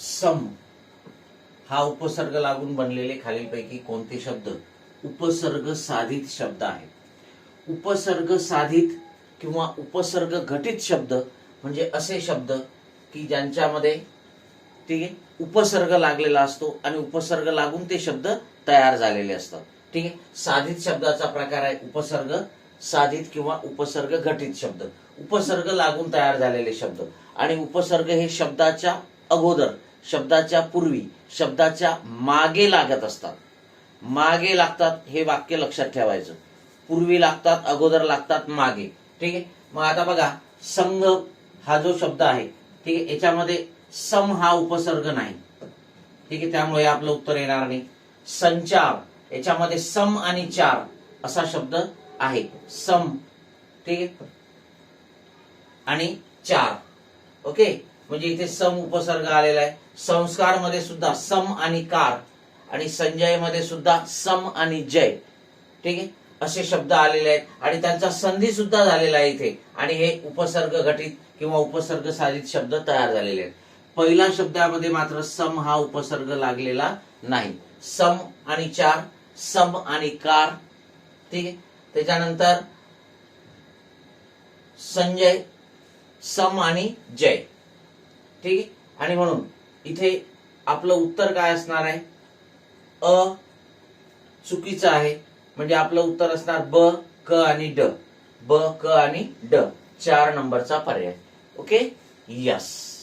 सम हा उपसर्ग लागून बनलेले खालीलपैकी कोणते शब्द? उपसर्ग साधित शब्द आहेत. उपसर्ग साधित किंवा उपसर्ग घटित शब्द म्हणजे असे शब्द की ज्यांच्यामध्ये ठीक आहे उपसर्ग लागलेला असतो आणि उपसर्ग लागून ते शब्द तयार झालेले असतात. ठीक आहे? साधित शब्दाचा प्रकार आहे उपसर्ग साधित किंवा उपसर्ग घटित शब्द. उपसर्ग लागून तयार झालेले शब्द. आणि उपसर्ग हे शब्दाच्या अगोदर शब्दाच्या पूर्वी शब्दाच्या मागे लागत असतात. मागे लागतात हे वाक्य लक्षात ठेवायचं. पूर्वी लागतात अगोदर लागतात मागे. ठीक आहे? मग आता बघा संघ हा जो शब्द आहे ठीक आहे याच्यामध्ये सम हा उपसर्ग नाही. ठीक आहे? त्यामुळे आपलं उत्तर येणार नाही. संचार याच्यामध्ये सम आणि चार असा शब्द आहे. सम. ठीक आहे? आणि चार. ओके? म्हणजे इथे सम उपसर्ग आलेला आहे. संस्कारमध्ये सुद्धा सम आणि कार आणि संजयमध्ये सुद्धा सम आणि जय. ठीक आहे? असे शब्द आलेले आहेत. आणि त्यांचा संधी सुद्धा झालेला आहे इथे. आणि हे उपसर्ग घटित किंवा उपसर्ग साधित शब्द तयार झालेले आहेत. पहिल्या शब्दामध्ये मात्र सम हा उपसर्ग लागलेला नाही. सम आणि चार सम आणि कार. ठीक आहे? त्याच्यानंतर संजय सम आणि जय. ठीक आहे? आणि म्हणून इथे आपलं उत्तर काय असणार आहे? अ चुकीचं आहे. म्हणजे आपलं उत्तर असणार ब क आणि ड. ब क आणि ड. चार नंबरचा पर्याय. ओके? यस